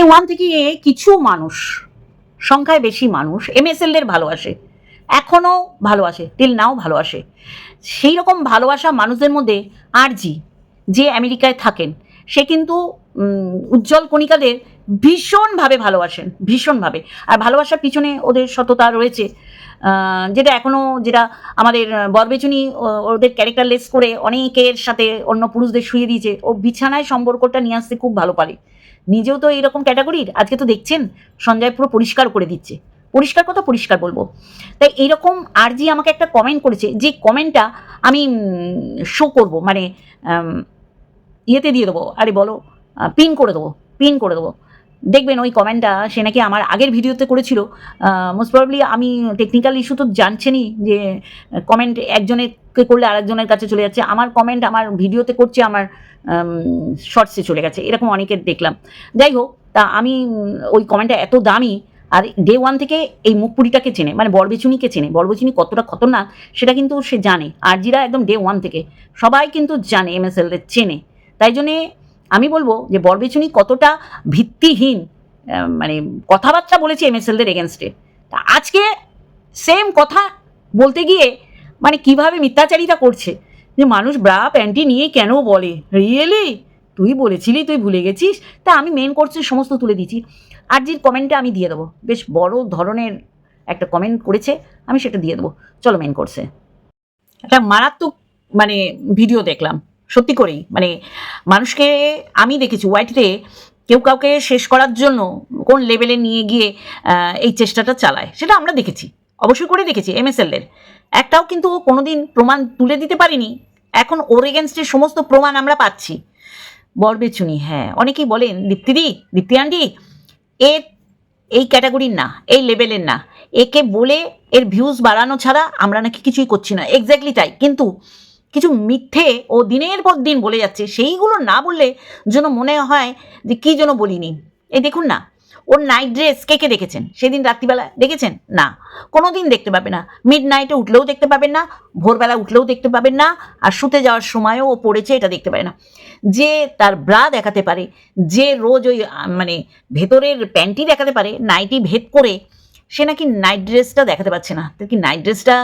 এই ওয়ান থেকে এ কিছু মানুষ, সংখ্যায় বেশি মানুষ এমএসএল এর ভালোবাসে এখনও ভালোবাসে টিল নাও ভালোবাসে সেই রকম ভালোবাসা মানুষদের মধ্যে আরজি যে আমেরিকায় থাকেন, সে কিন্তু উজ্জ্বল কণিকাদের ভীষণভাবে ভালোবাসেন, ভীষণভাবে। আর ভালোবাসার পিছনে ওদের সততা রয়েছে যেটা এখনও, যেটা আমাদের বরবেচুনি ওদের ক্যারেক্টার লেস করে অনেকের সাথে অন্য পুরুষদের শুয়ে দিয়েছে। ও বিছানায় সম্পর্কটা নিয়ে আসতে খুব ভালো পারে। নিজেও তো এইরকম ক্যাটাগরির আজকে তো দেখছেন, সঞ্জয় পুরো পরিষ্কার করে দিচ্ছে। পরিষ্কার কথা পরিষ্কার বলব। তাই এইরকম আর জি আমাকে একটা কমেন্ট করেছে, যে কমেন্টটা আমি শো করব মানে ইয়েতে দিয়ে দেবো, আরে বলো পিন করে দেবো পিন করে দেবো। দেখবেন ওই কমেন্টটা সে নাকি আমার আগের ভিডিওতে করেছিল। মোস্ট প্রবলি আমি টেকনিক্যাল ইস্যু তো জানছেনই যে কমেন্ট একজনেরকে করলে আরেকজনের কাছে চলে যাচ্ছে। আমার কমেন্ট আমার ভিডিওতে করছে, আমার শর্টসে চলে গেছে। এরকম অনেকের দেখলাম। যাই হোক, তা আমি ওই কমেন্টটা এত দামি, আর ডে ওয়ান থেকে এই মুখপুরিটাকে চেনে মানে বরবেচুনিকে চেনে। বরবেচুনি কতটা খতরনাক, সেটা কিন্তু সে জানে। আরজিরা একদম ডে ওয়ান থেকে। সবাই কিন্তু জানে এম এমএসএলদের চেনে। তাই জন্যে আমি বলব যে বরবেচুনি কতটা ভিত্তিহীন মানে কথাবার্তা বলেছে এমএসএলদের এগেনস্টে তা আজকে সেম কথা বলতে গিয়ে মানে কীভাবে মিথ্যাচারিতা করছে? যে মানুষ ব্রা প্যান্টি নিয়ে কেন বলে? রিয়েলি তুই বলেছিলি, তুই ভুলে গেছিস? তা আমি মেন কোর্সের সমস্ত তুলে দিচ্ছি আরজির কমেন্টটা আমি দিয়ে দেবো। বেশ বড় ধরনের একটা কমেন্ট করেছে, আমি সেটা দিয়ে দেবো। চলো মেন কোর্সে একটা মারাত্মক মানে ভিডিও দেখলাম। সত্যি করেই। মানে মানুষকে আমি দেখেছি ওয়াইটিতে কেউ কাউকে শেষ করার জন্য কোন লেভেলে নিয়ে গিয়ে এই চেষ্টাটা চালায়, সেটা আমরা দেখেছি। অবশ্যই করে দেখেছি এমএসএলের একটাও কিন্তু কোনোদিন প্রমাণ তুলে দিতে পারিনি। এখন ওর এগেনস্টের সমস্ত প্রমাণ আমরা পাচ্ছি। বরবেচুনি হ্যাঁ অনেকেই বলেন দীপ্তিদি দীপ্তি আন্টি এ এই ক্যাটাগরির না, এই লেভেলের না। একে বলে এর ভিউজ বাড়ানো ছাড়া আমরা নাকি কিছুই করছি না। এক্স্যাক্টলি তাই। কিন্তু কিছু মিথ্যে ও দিনের পর দিন বলে যাচ্ছে। সেইগুলো না বললে যেন মনে হয় যে কী যেন বলিনি। এই দেখুন না, ওর নাইট ড্রেস কে কে দেখেছেন? সেদিন রাত্রিবেলা দেখেছেন? না। কোনো দিন দেখতে পাবে না। মিড নাইটে উঠলেও দেখতে পাবেন না, ভোরবেলা উঠলেও দেখতে পাবেন না, আর শুতে যাওয়ার সময়ও ও পড়েছে এটা দেখতে পারে না। যে তার ব্রা দেখাতে পারে, যে রোজ ওই মানে ভেতরের প্যান্টি দেখাতে পারে নাইটি ভেদ করে সে নাকি নাইট ড্রেসটা দেখাতে পারছে না। তো কি নাইট ড্রেসটা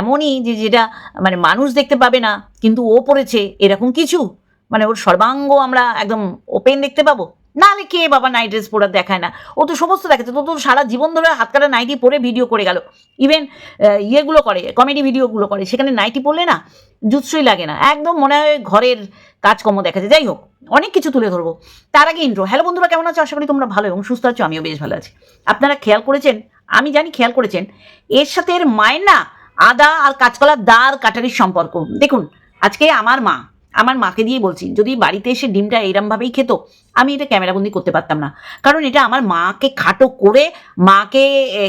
এমনই যে যেটা মানে মানুষ দেখতে পাবে না, কিন্তু ও পড়েছে এরকম কিছু? মানে ওর সর্বাঙ্গ আমরা একদম ওপেন দেখতে পাবো? নাহলে কে বাবা নাইট ড্রেস পরে দেখায় না? ও তো সমস্ত দেখাচ্ছে, তো তো সারা জীবন ধরে হাত কাটা নাইটি পরে ভিডিও করে গেল। ইভেন ইয়েগুলো করে কমেডি ভিডিওগুলো করে, সেখানে নাইটি পরলে না জুৎসই লাগে না। একদম মনে হয় ঘরের কাজকর্ম দেখা যায় যাই হোক, অনেক কিছু তুলে ধরবো। তার আগে ইন্ট্রো হ্যালো বন্ধুরা, কেমন আছো? আশা করি তোমরা ভালো এবং সুস্থ আছো, আমিও বেশ ভালো আছি। আপনারা খেয়াল করেছেন আমি জানি খেয়াল করেছেন, এর সাথে এর মায়ের না আদা আর কাঁচকলার দার কাটারির সম্পর্ক। দেখুন, আজকে আমার মা, আমার মাকে দিয়ে বলছি, যদি বাড়িতে এসে ডিমটা এরমভাবেই খেত, আমি এটা ক্যামেরাবন্দি করতে পারতাম না। কারণ এটা আমার মাকে খাটো করে, মাকে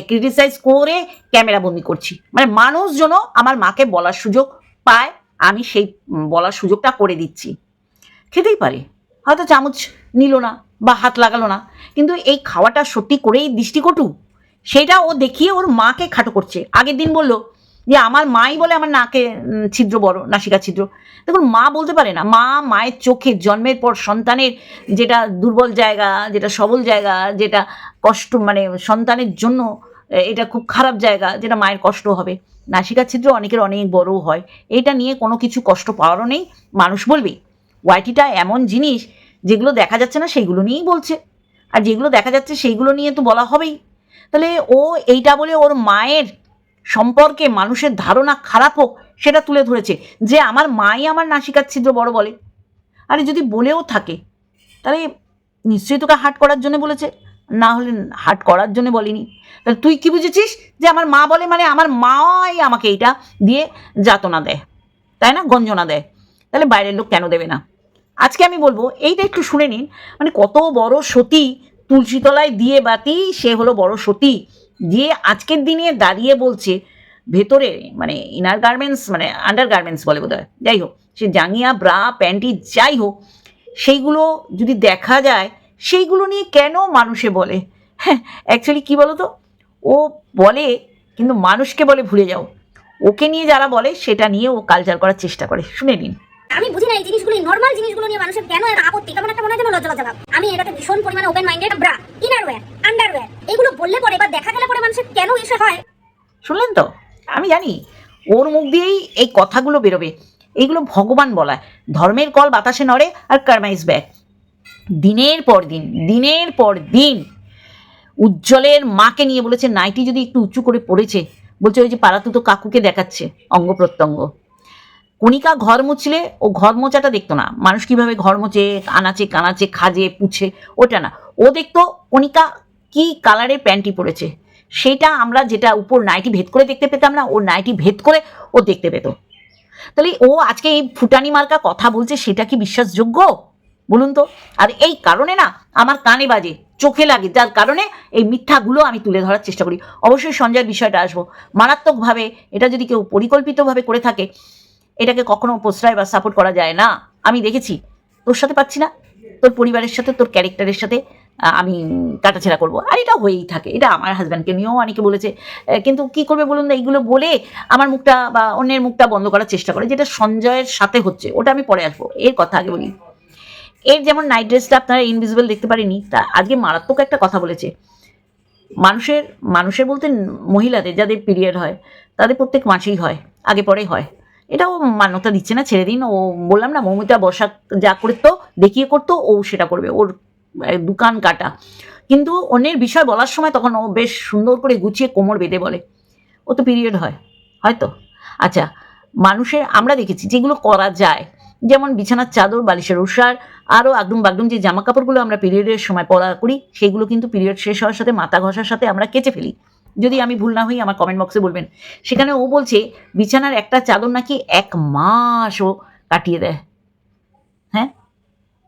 ক্রিটিসাইজ করে ক্যামেরাবন্দি করছি। মানে মানুষ যেন আমার মাকে বলার সুযোগ পায়, আমি সেই বলার সুযোগটা করে দিচ্ছি। খেতেই পারে, হয়তো চামচ নিল না বা হাত লাগালো না, কিন্তু এই খাওয়াটা সত্যি করেই দৃষ্টিকটু সেটা ও দেখিয়ে ওর মাকে খাটো করছে। আগের দিন বলল যে, আমার মাই বলে আমার নাকে ছিদ্র বড়, নাসিকা ছিদ্র। দেখুন মা বলতে পারে না। মা মায়ের চোখে জন্মের পর সন্তানের যেটা দুর্বল জায়গা, যেটা সবল জায়গা, যেটা কষ্ট মানে সন্তানের জন্য এটা খুব খারাপ জায়গা, যেটা মায়ের কষ্ট হবে। নাসিকা ছিদ্র অনেকের অনেক বড় হয়। এটা নিয়ে কোনো কিছু কষ্ট পাওয়ারও নেই। মানুষ বলবে, ওয়াইটিটা এমন জিনিস যেগুলো দেখা যাচ্ছে না, সেইগুলো নিয়েই বলছে। আর যেগুলো দেখা যাচ্ছে, সেইগুলো নিয়ে তো বলা হবেই। তাহলে ও এইটা বলে ওর মায়ের সম্পর্কে মানুষের ধারণা খারাপ হোক, সেটা তুলে ধরেছে। যে আমার মাই আমার নাসিকার ছিদ্র বড় বলে। আরে যদি বলেও থাকে, তাহলে নিশ্চয়ই তোকে হাট করার জন্য বলেছে। না হলে হাট করার জন্য বলিনি। তাহলে তুই কি বুঝেছিস যে আমার মা বলে মানে আমার মাই আমাকে এইটা দিয়ে যাতনা দেয়? তাই না? গঞ্জনা দেয়। তাহলে বাইরের লোক কেন দেবে না? আজকে আমি বলব, এইটা একটু শুনে নিন। মানে কত বড় সতী তুলসীতলায় দিয়ে বাতি, সে হলো বড় সতী। যে আজকের দিনে দাঁড়িয়ে বলছে, ভেতরে মানে ইনার গার্মেন্টস মানে আন্ডার গার্মেন্টস বলে বোধ হয় যাই হোক, সে জাঙ্গিয়া ব্রা প্যান্টি যাই হোক, সেইগুলো যদি দেখা যায়, সেইগুলো নিয়ে কেন মানুষে বলে? হ্যাঁ অ্যাকচুয়ালি কী বলো তো ও বলে, কিন্তু মানুষকে বলে ভুলে যাও। ওকে নিয়ে যারা বলে, সেটা নিয়ে ও কালচার করার চেষ্টা করে। শুনে নিন। আমি বুঝি না এই জিনিসগুলো নর্মাল জিনিসগুলো নিয়ে মানুষের কেন এত আপত্তি? কেমন একটা মনে হয় যেন লজ্জা লজ্জা ভাব। আমি এটাতে ভীষণ পরিমাণে ওপেন মাইন্ডেড ব্রা এগুলো বললে পরে বা দেখা গেলে পরে মানুষের কেন এসে হয়? শুনলেন তো? আমি জানি, ওর মুখ দিয়েই এই কথাগুলো বেরোবে। এইগুলো ভগবান বলা ধর্মের কল বাতাসে নড়ে আর কারমাইজ ব্যাক দিনের পর দিন, দিনের পর দিন, উজ্জ্বলের মাকে নিয়ে বলেছে, নাইটি যদি একটু উঁচু করে পড়েছে। বলছে, ওই যে পাড়াতুতো কাকুকে দেখাচ্ছে, অঙ্গ প্রত্যঙ্গ। কণিকা ঘর মুছলে ও ঘর মোচাটা দেখতো না। মানুষ কীভাবে ঘর মোচে, আনাচে, কানাচে, খাজে, পুছে, ওটা না। ও দেখতো কণিকা কি কালারের প্যান্টি পরেছে। সেটা আমরা যেটা উপর নাইটি ভেদ করে দেখতে পেতাম না, ও নাইটি ভেদ করে ও দেখতে পেত। তাহলে ও আজকে এই ফুটানি মার্কা কথা বলছে, সেটা কি বিশ্বাসযোগ্য? বলুন তো। আর এই কারণে না আমার কানে বাজে, চোখে লাগে, যার কারণে এই মিথ্যাগুলো আমি তুলে ধরার চেষ্টা করি। অবশ্যই সঞ্জয়ের বিষয়টা আসব। মারাত্মকভাবে এটা যদি কেউ পরিকল্পিতভাবে করে থাকে এটাকে কখনো প্রশ্রয় বা সাপোর্ট করা যায় না। আমি দেখেছি। তোর সাথে পাচ্ছি না। তোর পরিবারের সাথে, তোর ক্যারেক্টারের সাথে আমি কাটাছেড়া করব। আর এটা হয়েই থাকে। এটা আমার হাজব্যান্ডকে নিয়েও অনেকে বলেছে। কিন্তু কি করবে বলুন না, এইগুলো বলে আমার মুখটা বা অন্যের মুখটা বন্ধ করার চেষ্টা করে, যেটা সঞ্জয়ের সাথে হচ্ছে। ওটা আমি পরে আসব। এর কথা আগে বলি। এর যেমন নাইট ড্রেসটা আপনারা ইনভিজিবল দেখতে পারেনি তা আজকে মারাত্মক একটা কথা বলেছে। মানুষের মানুষের বলতে মহিলাদের যাদের পিরিয়ড হয়, তাদের প্রত্যেক মাসেই হয়। আগে পরেই হয়। এটাও মান্যতা দিচ্ছে না, ছেড়ে দিন। ও বললাম না, মৌমিতা বসা যা করতো, দেখিয়ে করতো, ও সেটা করবে। ওর দোকান কাটা। কিন্তু অন্যের বিষয় বলার সময় তখন ও বেশ সুন্দর করে গুছিয়ে কোমর বেঁধে বলে, ও তো পিরিয়ড হয় হয়তো আচ্ছা মানুষের, আমরা দেখেছি যেগুলো করা যায়, যেমন বিছানার চাদর, বালিশের উষার আরও আগডুম বাগডুম যে জামা কাপড়গুলো আমরা পিরিয়ডের সময় পরা করি, সেগুলো কিন্তু পিরিয়ড শেষ হওয়ার সাথে, মাথা ঘষার সাথে আমরা কেচে ফেলি। যদি আমি ভুল না হই, আমার কমেন্ট বক্সে বলবেন। সেখানে ও বলছে, বিছানার একটা চাদর নাকি এক মাস ও কাটিয়ে দেয়। হ্যাঁ?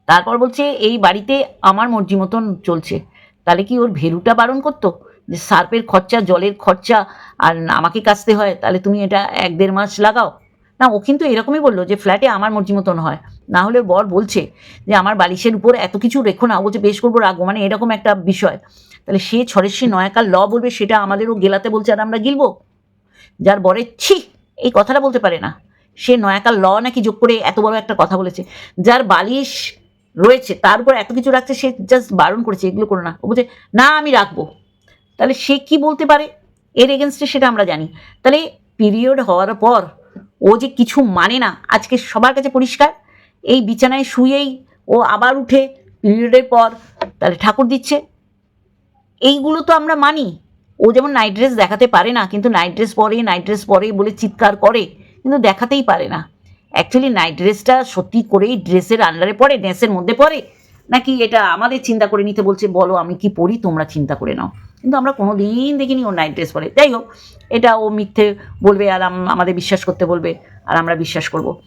তারপর বলছে, এই বাড়িতে আমার মর্জি মতন চলছে। তাহলে কি ওর ভেরুটা বারণ করতো? যে সার্পের খরচা, জলের খরচা, আর আমাকে কাচতে হয়, তাহলে তুমি এটা এক দেড় মাস লাগাও। না, ও কিন্তু এরকমই বলল যে ফ্ল্যাটে আমার মর্জি মতন হয়। না হলে বর বলছে যে, আমার বালিশের উপর এত কিছু রেখো না। বলছে, বেশ করব, রাখব। মানে এরকম একটা বিষয়। তাহলে সে সে নয়াকার ল বলবে, সেটা আমাদেরও গেলাতে বলছে আর আমরা গিলবো? যার বরের ছি, এই কথাটা বলতে পারে না। সে নয়াকার ল নাকি যোগ করে এত বড় একটা কথা বলেছে। যার বালিশ রয়েছে, তার উপর এত কিছু রাখছে, সে জাস্ট বারণ করেছে, এগুলো করো না। ও বলছে, না, আমি রাখব। তাহলে সে কি বলতে পারে? এর এগেনস্টে সেটা আমরা জানি। তাহলে পিরিয়ড হওয়ার পর ও যে কিছু মানে না, আজকে সবার কাছে পরিষ্কার। এই বিছানায় শুয়েই ও আবার উঠে পিরিয়ডের পর তাহলে ঠাকুর দিচ্ছে। এইগুলো তো আমরা মানি। ও যেমন নাইট ড্রেস দেখাতে পারে না, কিন্তু নাইট ড্রেস পরে নাইট ড্রেস পরে বলে চিৎকার করে, কিন্তু দেখাতেই পারে না। অ্যাকচুয়ালি নাইট ড্রেসটা সত্যি করেই ড্রেসের আন্ডারে পড়ে ড্রেসের মধ্যে পড়ে? নাকি এটা আমাদের চিন্তা করে নিতে বলছে, বলো আমি কি পড়ি, তোমরা চিন্তা করে নাও। কিন্তু আমরা কোনো দিন দেখিনি ও নাইট ড্রেস পরে। যাই হোক, এটা ও মিথ্যে বলবে আর আম- আমাদের বিশ্বাস করতে বলবে আর আমরা বিশ্বাস করব।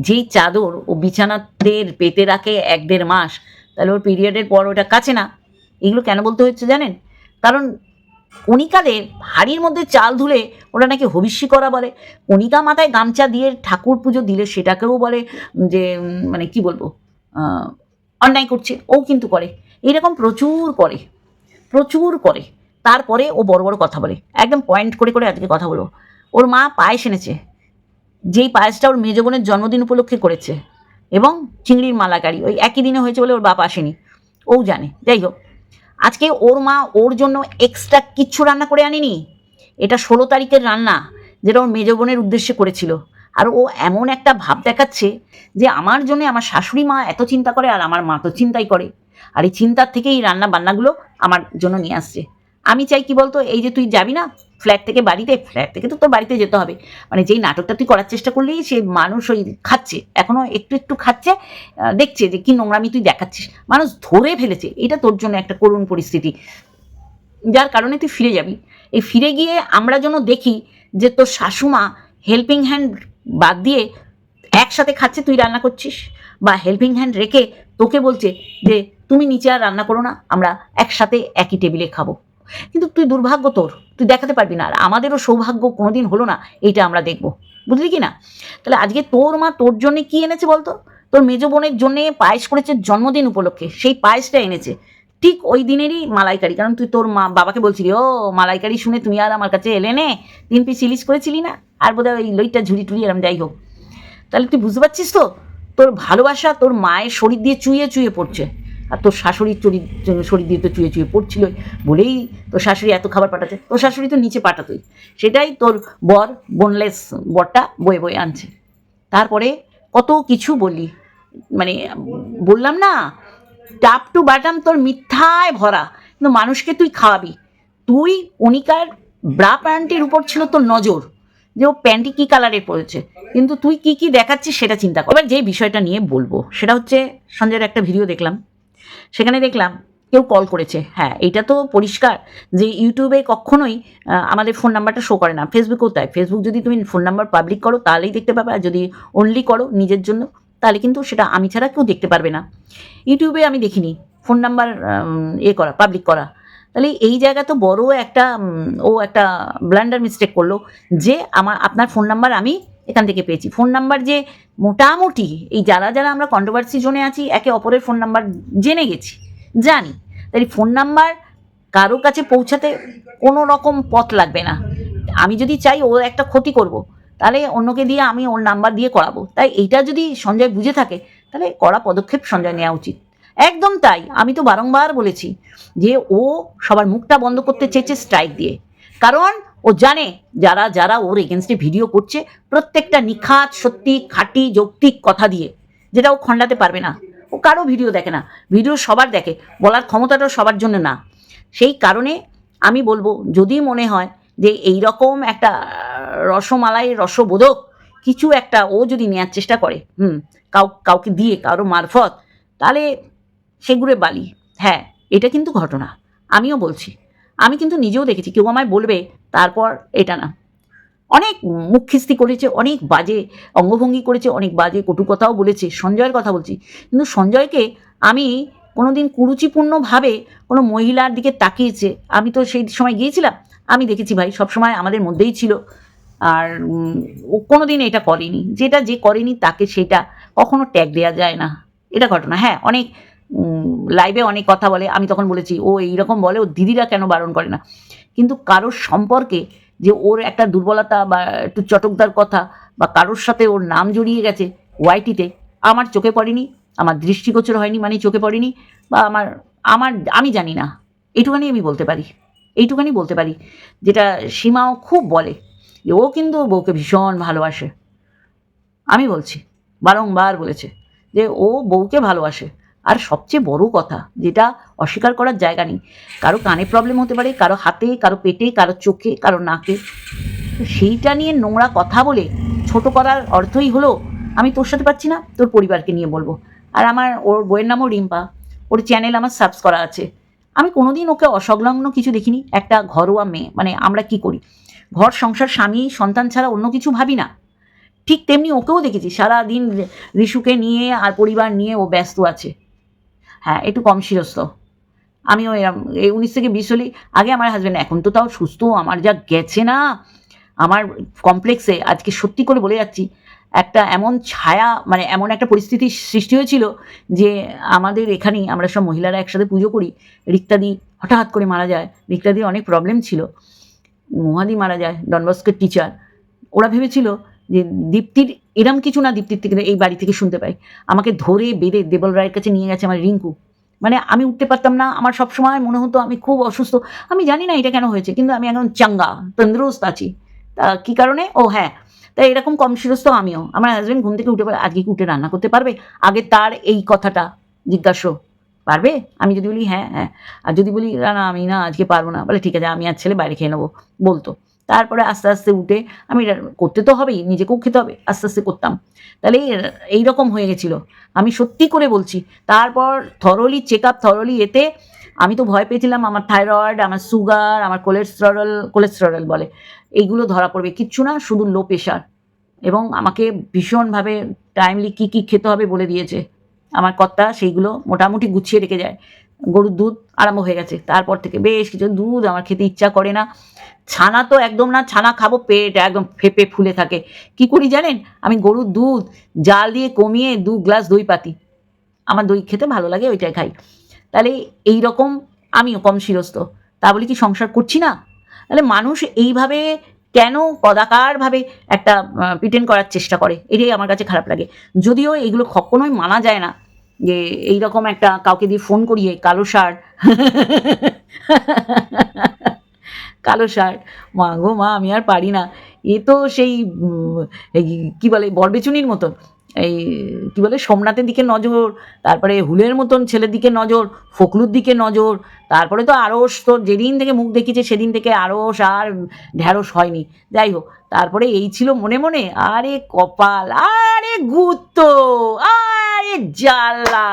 যেই চাদর ও বিছানাদের পেতে রাখে এক দেড় মাস, তাহলে ওর পিরিয়ডের পর ওটা কাছে না। এগুলো কেন বলতে হচ্ছে জানেন? কারণ কণিকাদের হাড়ির মধ্যে চাল ধুলে ওটা নাকি হবিষ্যি করা বলে। কণিকা মাথায় গামছা দিয়ে ঠাকুর পুজো দিলে সেটাকেও বলে যে মানে কি বলব অন্যায় করছে। ও কিন্তু করে। এরকম প্রচুর করে। প্রচুর করে। তারপরে ও বড় বড় কথা বলে। একদম পয়েন্ট করে করে আজকে কথা বলব। ওর মা পায়েস এনেছে। যেই পায়েসটা ওর মেজ বোনের জন্মদিন উপলক্ষে করেছে। এবং চিংড়ির মালাকারি। ওই একই দিনে হয়েছে বলে ওর বাপ আসেনি। ও জানে। যাই হোক। আজকে ওর মা ওর জন্য এক্সট্রা কিচ্ছু রান্না করে আনেনি। এটা ষোলো তারিখের রান্না যেটা ওর মেজ বোনের উদ্দেশ্যে করেছিল। আর ও এমন একটা ভাব দেখাচ্ছে যে আমার জন্য আমার শাশুড়ি মা এত চিন্তা করে আর আমার মা তো চিন্তাই করে। আর এই চিন্তার থেকে এই রান্না বান্নাগুলো আমার জন্য নিয়ে আসছে। আমি চাই কি বলতো, এই যে তুই যাবি না ফ্ল্যাট থেকে বাড়িতে ফ্ল্যাট থেকে তো তোর বাড়িতে যেতে হবে। মানে যেই নাটকটা তুই করার চেষ্টা করলেই সে মানুষ ওই খাচ্ছে এখনও একটু একটু খাচ্ছে দেখছে যে কি নোংরামি তুই দেখাচ্ছিস। মানুষ ধরে ফেলেছে, এটা তোর জন্য একটা করুণ পরিস্থিতি। যার কারণে তুই ফিরে যাবি। এই ফিরে গিয়ে আমরা যেন দেখি যে তোর শাশুমা হেল্পিং হ্যান্ড বাদ দিয়ে একসাথে খাচ্ছে, তুই রান্না করছিস। বা হেল্পিং হ্যান্ড রেখে তোকে বলছে যে, তুমি নিচে আর রান্না করো না, আমরা একসাথে একই টেবিলে খাব। কিন্তু তুই দুর্ভাগ্য তোর, তুই দেখাতে পারবি না। আর আমাদেরও সৌভাগ্য কোনোদিন হলো না, এইটা আমরা দেখব। বুঝলি কি না? তাহলে আজকে তোর মা তোর জন্য কি এনেছে বলতো? তোর মেজ বোনের জন্য পায়েস করেছে জন্মদিন উপলক্ষে, সেই পায়েসটা এনেছে। ঠিক ওই দিনেরই মালাইকারি, কারণ তুই তোর মা, বাবাকে বলছিলি, ও, মালাইকারি শুনে তুমি আর আমার কাছে এলে নে, তিন পিস ইলিশ করেছিলি না? আর বোধহয় ওই লইটা ঝুড়ি টুড়ি এরম যাই হোক। তাহলে তুই বুঝতে পারছিস তো? তোর ভালোবাসা তোর মায়ের শরীর দিয়ে চুইয়ে চুইয়ে পড়ছে। আর তোর শাশুড়ির চুরি, শরীর দিয়ে তো চুয়ে চুয়ে পড়ছিল বলেই তোর শাশুড়ি এত খাবার পাঠাচ্ছে। তোর শাশুড়ি তো নিচে পাঠাতোই। সেটাই তোর বর বোনলেস বরটা বয়ে বয়ে আনছে। তারপরে কত কিছু বলি। মানে বললাম না, টাপ টু বাটাম তোর মিথ্যায় ভরা। কিন্তু মানুষকে তুই খাওয়াবি। তুই অনিকার ব্রা প্যান্টের উপর ছিল তোর নজর। যে ও প্যান্টটি কী কালারের পড়েছে কিন্তু তুই কি কি দেখাচ্ছিস সেটা চিন্তা কর। এবার যে বিষয়টা নিয়ে বলব, সেটা হচ্ছে সঞ্জয়ের একটা ভিডিও দেখলাম। সেখানে দেখলাম কেউ কল করেছে। হ্যাঁ এটা তো পরিষ্কার যে ইউটিউবে কখনোই আমাদের ফোন নাম্বারটা শো করে না। ফেসবুকেও তাই। ফেসবুক যদি তুমি ফোন নাম্বার পাবলিক করো, তাহলেই দেখতে পাবে। আর যদি অনলি করো নিজের জন্য, তাহলে কিন্তু সেটা আমি ছাড়া কেউ দেখতে পারবে না। ইউটিউবে আমি দেখিনি। ফোন নাম্বার এ করা পাবলিক করা। তাহলে এই জায়গা তো বড় একটা ও একটা ব্লান্ডার মিস্টেক করল যে আমার, আপনার ফোন নাম্বার আমি এখান থেকে পেয়েছি। ফোন নাম্বার যে মোটামুটি এই যারা যারা আমরা কন্ট্রোভার্সি জোনে আছি, একে অপরের ফোন নাম্বার জেনে গেছি, জানি। তাই ফোন নাম্বার কারও কাছে পৌঁছাতে কোনো রকম পথ লাগবে না। আমি যদি চাই ও একটা ক্ষতি করব, তাহলে অন্যকে দিয়ে আমি ওর নাম্বার দিয়ে করাবো। তাই এইটা যদি সঞ্জয় বুঝে থাকে, তাহলে কড়া পদক্ষেপ সঞ্জয় নেওয়া উচিত। একদম তাই, আমি তো বারংবার বলেছি যে ও সবার মুখটা বন্ধ করতে চেয়েছে স্ট্রাইক দিয়ে। কারণ ও জানে যারা যারা ওর এগেনস্টে ভিডিও করছে, প্রত্যেকটা নিখাত, সত্যি, খাঁটি, যৌক্তিক কথা দিয়ে, যেটা ও খণ্ডাতে পারবে না। ও কারও ভিডিও দেখে না। ভিডিও সবার দেখে, বলার ক্ষমতাটাও সবার জন্য না। সেই কারণে আমি বলব, যদি মনে হয় যে এই রকম একটা রসমালাই রসবোধক কিছু একটা ও যদি নেওয়ার চেষ্টা করে, হুম, কাউ, কাউকে দিয়ে, কারও মারফত, তাহলে সেগুলো বালি। হ্যাঁ এটা কিন্তু ঘটনা। আমিও বলছি। আমি কিন্তু নিজেও দেখেছি। কেউ আমায় বলবে, তারপর এটা না। অনেক মুখ খিস্তি করেছে, অনেক বাজে, অঙ্গভঙ্গি করেছে, অনেক বাজে কটু কথাও বলেছে, সঞ্জয়ের কথা বলছি। কিন্তু সঞ্জয়কে আমি কোনো দিন কুরুচিপূর্ণভাবে কোনো মহিলার দিকে তাকিয়েছে, আমি তো সেই সময় গিয়েছিলাম, আমি দেখেছি ভাই, সবসময় আমাদের মধ্যেই ছিল। আর কোনো দিন এটা করেনি। যেটা যে করেনি তাকে সেটা কখনো ট্যাগ দেওয়া যায় না। এটা ঘটনা। হ্যাঁ অনেক লাইভে অনেক কথা বলে। আমি তখন বলেছি, ও এইরকম বলে ও দিদিরা কেন বারণ করে না? কিন্তু কারোর সম্পর্কে যে ওর একটা দুর্বলতা বা একটু চটকদার কথা বা কারোর সাথে ওর নাম জড়িয়ে গেছে ওয়াইটিতে আমার চোখে পড়েনি, আমার দৃষ্টিগোচর হয়নি মানে চোখে পড়েনি বা আমার আমার, আমি জানি না। এইটুখানি আমি বলতে পারি এইটুখানি বলতে পারি, যেটা সীমাও খুব বলে যে ও কিন্তু বউকে ভীষণ ভালোবাসে। আমি বলছি, বারংবার বলেছে যে ও বউকে ভালোবাসে। আর সবচেয়ে বড় কথা, যেটা অস্বীকার করার জায়গা নেই। কারও কানে প্রবলেম হতে পারে, কারও হাতে, কারও পেটে, কারও চোখে, কারও নাকে। তো সেইটা নিয়ে নোংরা কথা বলে ছোট করার অর্থই হলো, আমি তোর সাথে পাচ্ছি না, তোর পরিবারকে নিয়ে বলব। আর আমার, ওর বইয়ের নামও রিম্পা, ওর চ্যানেল আমার সাবস করা আছে। আমি কোনোদিন ওকে অসংলগ্ন কিছু দেখিনি, একটা ঘরোয়া মেয়ে মানে আমরা কি করি? ঘর, সংসার, স্বামী, সন্তান ছাড়া অন্য কিছু ভাবি না। ঠিক তেমনি ওকেও দেখেছি, সারাদিন রিশুকে নিয়ে আর পরিবার নিয়ে ও ব্যস্ত আছে। হ্যাঁ একটু কম শিরস্ত। আমিও এরম, এই উনিশ থেকে বিশ হলেই, আগে আমার হাজব্যান্ড এখন তো তাও সুস্থ, আমার যা গেছে না, আমার কমপ্লেক্সে আজকে সত্যি করে বলে যাচ্ছি, একটা এমন ছায়া মানে এমন একটা পরিস্থিতির সৃষ্টি হয়েছিল যে আমাদের এখানেই আমরা সব মহিলারা একসাথে পুজো করি, রিক্তাদি হঠাৎ করে মারা যায়, রিক্তাদির অনেক প্রবলেম ছিল, মহাদি মারা যায় ডনবস্কের টিচার ওরা ভেবেছিল যে দীপ্তির এরম কিছু না দীপ্তির থেকে এই বাড়ি থেকে শুনতে পাই। আমাকে ধরে বেঁধে দেবল রায়ের কাছে নিয়ে গেছে আমার রিঙ্কু। মানে আমি উঠতে পারতাম না, আমার সব সময় মনে হতো আমি খুব অসুস্থ। আমি জানি না এটা কেন হয়েছে, কিন্তু আমি এখন চাঙ্গা, তন্দুরস্ত আছি। তা কী কারণে? ও হ্যাঁ তাই এরকম কম শিরস্ত আমিও। আমার হাজব্যান্ড ঘুম থেকে উঠে পড়ে আজকে কি উঠে রান্না করতে পারবে? আগে তার এই কথাটা জিজ্ঞাসা পারবে? আমি যদি বলি হ্যাঁ হ্যাঁ। আর যদি বলি না, আমি না, আজকে পারব না। বলে, ঠিক আছে, আমি আর ছেলে বাইরে খেয়ে নেব। বলতো। তারপরে আস্তে আস্তে উঠে আমি করতে তো হবেই, নিজেকেও খেতে হবে, আস্তে আস্তে করতাম। তাহলে এই রকম হয়ে গেছিল। আমি সত্যি করে বলছি, তারপর থরলি চেক আপ থরলি এতে আমি তো ভয় পেয়েছিলাম, আমার থাইরয়েড আমার সুগার আমার কোলেস্টেরল কোলেস্টেরল বলে, এইগুলো ধরা পড়বে। কিচ্ছু না, শুধু লো প্রেশার এবং আমাকে ভীষণভাবে টাইমলি কী কী খেতে হবে বলে দিয়েছে। আমার কর্তা সেইগুলো মোটামুটি গুছিয়ে রেখে যায়। গরুর দুধ আরম্ভ হয়ে গেছে। তারপর থেকে বেশ কিছু দুধ আমার খেতে ইচ্ছা করে না। ছানা তো একদম না, ছানা খাব, পেট একদম ফেপে ফুলে থাকে। কি করি জানেন? আমি গরুর দুধ জাল দিয়ে কমিয়ে দু গ্লাস দই পাতি। আমার দই খেতে ভালো লাগে, ওইটাই খাই। তাহলে এই রকম আমিও কম শিরস্ত। তা বলে কি সংসার করছি না? তাহলে মানুষ এইভাবে কেন কদাকারভাবে একটা পিটেন করার চেষ্টা করে? এটাই আমার কাছে খারাপ লাগে। যদিও এগুলো কখনোই মানা যায় না। যে এইরকম একটা কাউকে দিয়ে ফোন করিয়ে, কালো শার্ট কালো শার্ট মা গো মা, আমি আর পারি না। এ তো সেই কি বলে, বরবেচুনির মতন এই, কী বলে, সোমনাথের দিকে নজর, তারপরে হুলের মতন ছেলের দিকে নজর ফকলুর দিকে নজর, তারপরে তো আরস তো যেদিন থেকে মুখ দেখিয়েছে সেদিন থেকে আরস আর ঢ্যাঁড়স হয়নি। যাই হোক, তারপরে এই ছিল মনে মনে, আরে কপাল, আরে গুত্ত, আরে জ্বালা,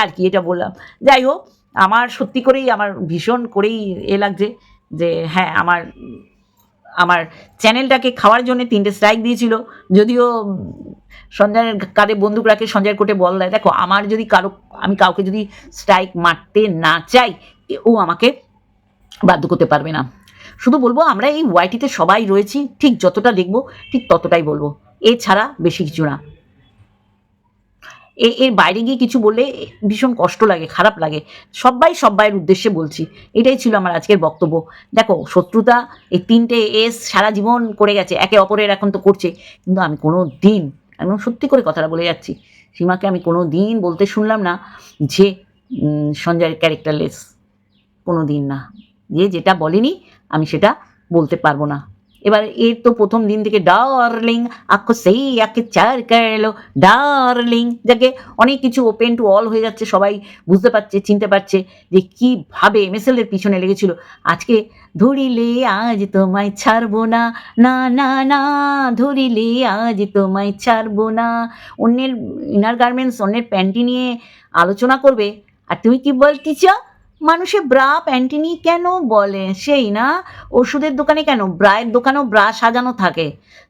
আর কি এটা বললাম। যাই হোক, আমার সত্যি করেই, আমার ভীষণ করেই এ লাগছে যে হ্যাঁ আমার আমার চ্যানেলটাকে খাওয়ার জন্য তিনটে স্ট্রাইক দিয়েছিল, যদিও সঞ্জয়ের কাঁধে বন্দুক রাখে, সঞ্জয়ের কোটে বল দেয়। দেখো, আমার যদি কারও আমি কাউকে যদি স্ট্রাইক মারতে না চাই ও আমাকে বাধ্য করতে পারবে না। শুধু বলব, আমরা এই ওয়াইটিতে সবাই রয়েছি, ঠিক যতটা লিখব ঠিক ততটাই বলব। এছাড়া বেশি কিছু না। এর বাইরে গিয়ে কিছু বললে ভীষণ কষ্ট লাগে, খারাপ লাগে। সবাই সবাইয়ের উদ্দেশ্যে বলছি, এটাই ছিল আমার আজকের বক্তব্য। দেখো, শত্রুতা এই তিনটে এস সারা জীবন করে গেছে, একে অপরের এখন তো করছে, কিন্তু আমি কোনো দিন একদম সত্যি করে কথাটা বলে যাচ্ছি। সীমাকে আমি কোনো দিন বলতে শুনলাম না যে সঞ্জয়ের ক্যারেক্টারলেস। কোনো দিন না। যে যেটা বলেনি, আমি সেটা বলতে পারব না। এবার এর তো প্রথম দিন থেকে ডার্লিং, আক্কো সেই আকে চার কেলো, ডার্লিং যাকে অনেক কিছু ওপেন টু অল হয়ে যাচ্ছে, সবাই বুঝতে পারছে, চিনতে পারছে যে কীভাবে এমএসএল এর পিছনে লেগেছিল। আজকে ধরিলে আজ তোমায় ছাড়বো না। না না না, ধরিলে আজ তোমায় ছাড়বো না। অন্যের ইনার গার্মেন্টস অন্যের প্যান্টি নিয়ে আলোচনা করবে। আর তুমি কি বলতেছ? মানুষে ব্রা প্যান্টি নিয়ে কেন বলে? সেই না? ওষুধের দোকানে কেন? ব্রায়ের দোকানেও ব্রা সাজানো থাকে।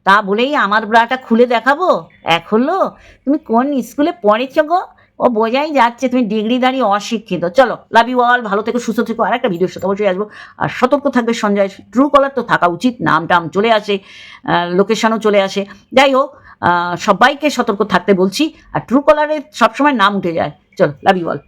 তা বলেই আমার ব্রাটা খুলে দেখাবো? এক হলো, তুমি কোন স্কুলে পড়েছ গো? ও বোঝাই যাচ্ছে তুমি ডিগ্রি দাঁড়িয়ে অশিক্ষিত। চলো লাভ ইউ অল ভালো থেকে, সুস্থ থেকো আর একটা ভিডিওর সাথে অবশ্যই আসব। আর সতর্ক থাকবে, সঞ্জয় ট্রু কলার তো থাকা উচিত, নাম টাম চলে আসে লোকেশনও চলে আসে। যাই হোক সবাইকে সতর্ক থাকতে বলছি, আর ট্রু কলারে সবসময় নাম উঠে যায়। চলো লাভ ইউ অল